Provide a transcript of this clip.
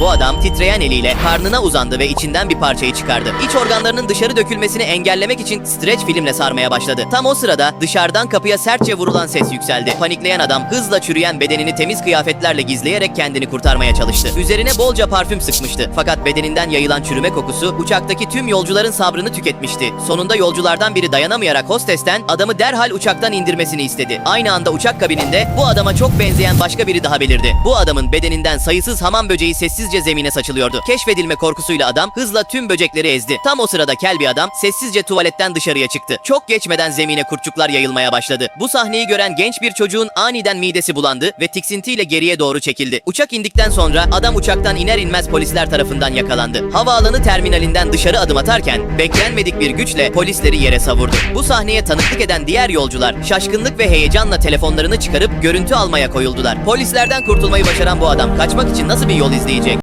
bu adam titreyen eliyle karnına uzandı ve içinden bir parçayı çıkardı. İç organlarının dışarı dökülmesini engellemek için streç filmle sarmaya başladı. Tam o sırada dışarıdan kapıya sertçe vurulan ses yükseldi. Panikleyen adam hızla çürüyen bedenini temiz kıyafetlerle gizleyerek kendini kurtarmaya çalıştı. Üzerine bolca parfüm sıkmıştı. Fakat bedeninden yayılan çürüme kokusu uçaktaki tüm yolcuların sabrını tüketmişti. Sonunda yolculardan biri dayanamayarak hostesten adamı derhal uçaktan indirmesini istedi. Aynı anda uçak kabininde bu adama çok benzeyen başka biri daha belirdi. Bu adamın bedeninden sayısız hamam böceği sessizce zemine saçılıyordu. Keşfedilme korkusuyla adam hızla tüm böcekleri ezdi. Tam o sırada kel bir adam sessizce tuvaletten dışarıya çıktı. Çok geçmeden zemine kurtçuklar yayılmaya başladı. Bu sahneyi gören genç bir çocuğun aniden midesi bulandı ve tiksintiyle geriye doğru çekildi. Uçak indikten sonra adam uçaktan iner inmez polisler tarafından yakalandı. Havaalanı terminalinden dışarı adım atarken beklenmedik bir güçle polisleri yere savurdu. Bu sahneye tanıklık eden diğer yolcular şaşkınlık ve heyecanla telefonlarını çıkarıp görüntü almaya koyuldular. Polislerden kurtulmayı başaran bu adam kaçmak için nasıl bir yol izleyecek?